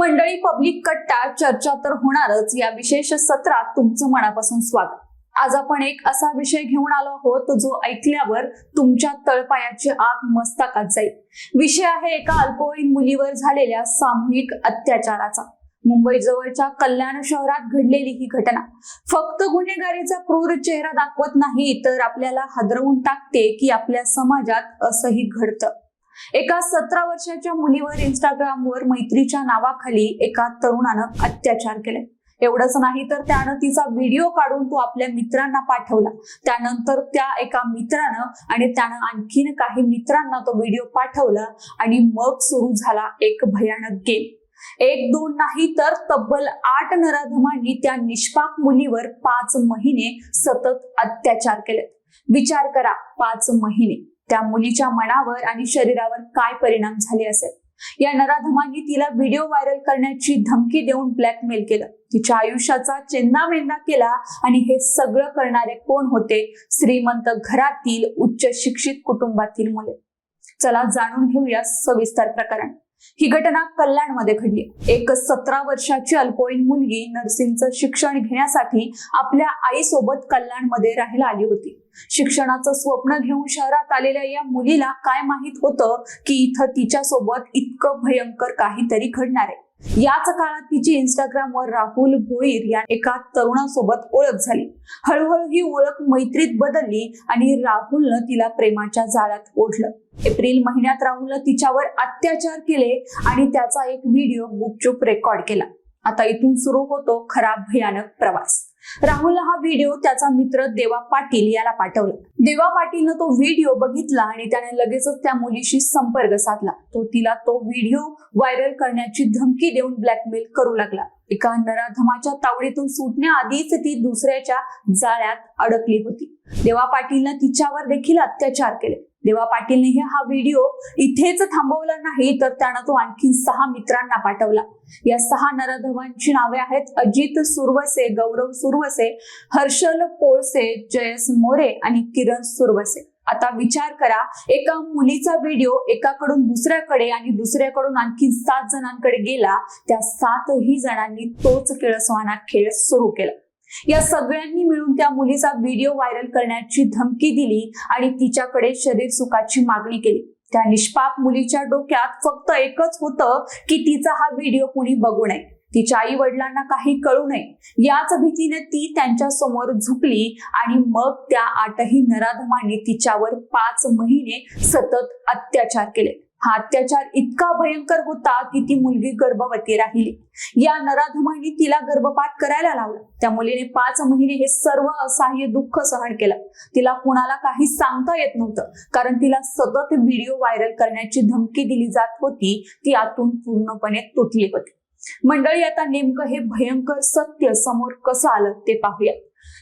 मंडळी पब्लिक कट्टा चर्चा तर होणारच. या विशेष सत्रात तुमचं मनापासून स्वागत. आज आपण एक असा विषय घेऊन आलो आहोत जो ऐकल्यावर तुमच्या तळपायाची आग मस्तकात जाईल. विषय आहे एका अल्पवयीन मुलीवर झालेल्या सामूहिक अत्याचाराचा. मुंबई जवळच्या कल्याण शहरात घडलेली ही घटना. फक्त गुन्हेगारीचा क्रूर चेहरा दाखवत नाही तर आपल्याला हादरवून टाकते की आपल्या समाजात असंही घडतं. एका सतरा वर्षाच्या मुलीवर इंस्टाग्रामवर मैत्रीच्या नावाखाली एका तरुणानं अत्याचार केले. एवढंच नाही तर त्यानं तिचा व्हिडिओ काढून तो आपल्या मित्रांना पाठवला. त्यानंतर त्या एका मित्रानं आणि त्यानं आणखीन काही मित्रांना तो व्हिडिओ पाठवला आणि मग सुरू झाला एक भयानक गेम एक दोन नाही तर तब्बल आठ नराधमांनी त्या निष्पाप मुलीवर पाच महिने सतत अत्याचार केले विचार करा पाच महिने. त्या मुलीच्या मनावर आणि शरीरावर काय परिणाम झाले असेल? या नराधमांनी तिला व्हिडिओ व्हायरल करण्याची धमकी देऊन ब्लॅकमेल केलं. तिच्या आयुष्याचा चेंदामेंदा केला आणि हे सगळं करणारे कोण होते? श्रीमंत घरातील उच्च शिक्षित कुटुंबातील मुले. चला जाणून घेऊया सविस्तर प्रकरण. ही घटना कल्याणमध्ये घडली. एक सतरा वर्षाची अल्पवयीन मुलगी नर्सिंगचं शिक्षण घेण्यासाठी आपल्या आईसोबत कल्याणमध्ये राहायला आली होती. शिक्षणाचं स्वप्न घेऊन शहरात आलेल्या या मुलीला काय माहीत होतं की इथं तिच्या सोबत इतकं भयंकर काहीतरी घडणार आहे. याच काळात तिची इंस्टाग्रामवर राहुल भोईर या एका तरुणासोबत ओळख झाली. हळूहळू ही ओळख मैत्रीत बदलली आणि राहुलनं तिला प्रेमाच्या जाळ्यात ओढलं. एप्रिल महिन्यात राहुलनं तिच्यावर अत्याचार केले आणि त्याचा एक व्हिडिओ गुपचूप रेकॉर्ड केला. आता इथून सुरू होतो खराब भयानक प्रवास. राहुलला हा व्हिडिओ त्याचा मित्र देवा पाटील याला पाठवला. देवा पाटीलनं तो व्हिडिओ बघितला आणि त्याने लगेचच त्या मुलीशी संपर्क साधला. तो तिला तो व्हिडिओ व्हायरल करण्याची धमकी देऊन ब्लॅकमेल करू लागला. एका नराधमाच्या तावडीतून सुटण्याआधीच ती दुसऱ्याच्या जाळ्यात अडकली होती. देवा पाटीलनं तिच्यावर देखील अत्याचार केले. देवा पाटीलने हा व्हिडिओ इथेच थांबवला नाही तर त्यानं तो आणखी सहा मित्रांना पाठवला. या सहा नरधवांची नावे आहेत अजित सुरवसे गौरव सुरवसे हर्षल पोळसे जयस मोरे आणि किरण सुरवसे. आता विचार करा एका मुलीचा व्हिडिओ एकाकडून दुसऱ्याकडे आणि दुसऱ्याकडून आणखी सात जणांकडे गेला त्या सातही जणांनी तोच किळसवाना खेळ सुरू केला. या सगळ्यांनी मिळून त्या मुलीचा व्हिडिओ व्हायरल करण्याची धमकी दिली आणि तिच्याकडे शरीर सुखाची मागणी केली. त्या निष्पाप मुलीच्या डोक्यात फक्त एकच होतं की तिचा हा व्हिडिओ कुणी बघू नये. तिच्या आई वडिलांना काही कळू नये. याच भीतीने ती त्यांच्यासमोर झुकली आणि मग त्या आठही नराधमांनी तिच्यावर पाच महिने सतत अत्याचार केले. हा अत्याचार इतका भयंकर होता की ती मुलगी गर्भवती राहिली. या नराधमांनी तिला गर्भपात करायला लावला. त्या मुलीने पाच महिने हे सर्व असह्य दुःख सहन केलं. तिला कुणाला काही सांगता येत नव्हतं. कारण तिला सतत व्हिडिओ व्हायरल करण्याची धमकी दिली जात होती. ती आतून पूर्णपणे तुटली होती. मंडळी आता नेमकं हे भयंकर सत्य समोर कसं आलं ते पाहूया.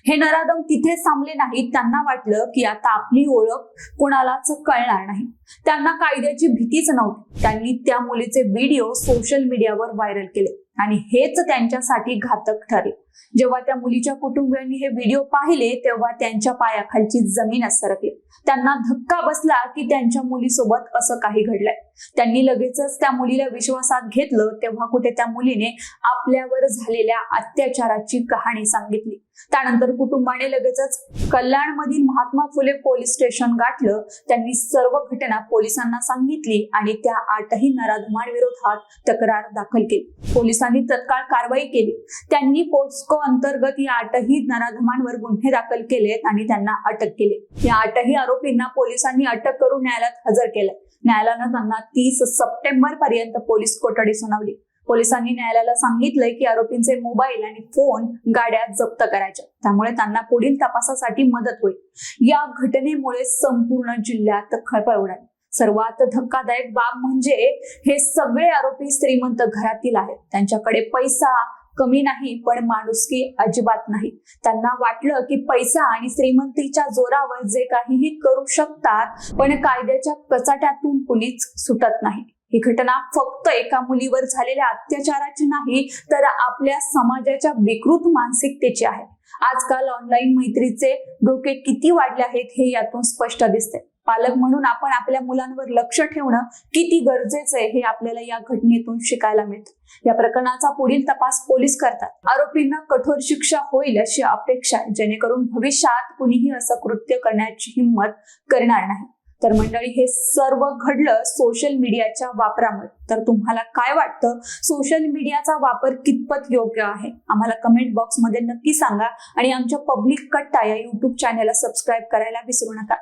हे नराधम तिथे थांबले नाहीत. त्यांना वाटलं की आता आपली ओळख कोणालाच कळणार नाही. त्यांना कायद्याची भीतीच नव्हती. त्यांनी त्या मुलीचे व्हिडिओ सोशल मीडियावर व्हायरल केले. आणि हेच त्यांच्यासाठी घातक ठरले. जेव्हा त्या मुलीच्या कुटुंबियांनी हे व्हिडिओ पाहिले तेव्हा त्यांच्या पायाखालची जमीन सरकली त्यांना धक्का बसला की त्यांच्या मुलीसोबत असं काही घडलंय. त्यांनी लगेचच त्या मुलीला विश्वासात घेतलं तेव्हा कुठे त्या मुलीने आपल्यावर झालेल्या अत्याचाराची कहाणी सांगितली. त्यानंतर कुटुंबाने लगेचच कल्याणमधील महात्मा फुले पोलीस स्टेशन गाठलं. त्यांनी सर्व घटना पोलिसांना सांगितली आणि त्या आठही नराधमांविरोधात तक्रार दाखल केली. पोलिसांनी तत्काळ कारवाई केली. त्यांनी पोस्को अंतर्गत या आठही नराधमांवर गुन्हे दाखल केलेत आणि त्यांना अटक केली. या आठही आरोपींना पोलिसांनी अटक करून न्यायालयात हजर केलं. न्यायालयानं त्यांना तीस सप्टेंबर पर्यंत पोलीस कोठडी सुनावली. पोलिसांनी न्यायालयाला सांगितलंय की आरोपींचे मोबाईल आणि फोन गाड्या जप्त करायच्या. त्यामुळे त्यांना पुढील तपासासाठी मदत होईल. या घटनेमुळे संपूर्ण जिल्ह्यात खळबळ उडाली. सर्वात धक्कादायक बाब म्हणजे हे सगळे आरोपी श्रीमंत घरातील आहेत. त्यांच्याकडे पैसा कमी नाही पण माणुसकी अजिबात नाही. त्यांना वाटलं की पैसा आणि श्रीमंतीच्या जोरावर जे काहीही करू शकतात पण कायद्याच्या कचाट्यातून कुणीच सुटत नाही. ही घटना फक्त एका मुलीवर झालेल्या अत्याचाराची नाही तर आपल्या समाजाच्या विकृत मानसिकतेची आहे. आजकाल ऑनलाईन मैत्रीचे धोके किती वाढले आहेत हे यातून स्पष्ट दिसते. पालक म्हणून आपण आपल्या मुलांवर लक्ष ठेवणं किती गरजेचं आहे हे आपल्याला या घटनेतून शिकायला मिळतं. या प्रकरणाचा पुढील तपास पोलीस करतात. आरोपींना कठोर शिक्षा होईल अशी अपेक्षा आहे जेणेकरून भविष्यात कुणीही असं कृत्य करण्याची हिंमत करणार नाही. तर मंडळी हे सर्व घडलं सोशल मीडियाच्या वापरामुळे. तर तुम्हाला काय वाटतं? सोशल मीडियाचा वापर कितपत योग्य आहे? आम्हाला कमेंट बॉक्समध्ये नक्की सांगा आणि आमच्या पब्लिक कट्टा या युट्यूब चॅनेलला सबस्क्राईब करायला विसरू नका.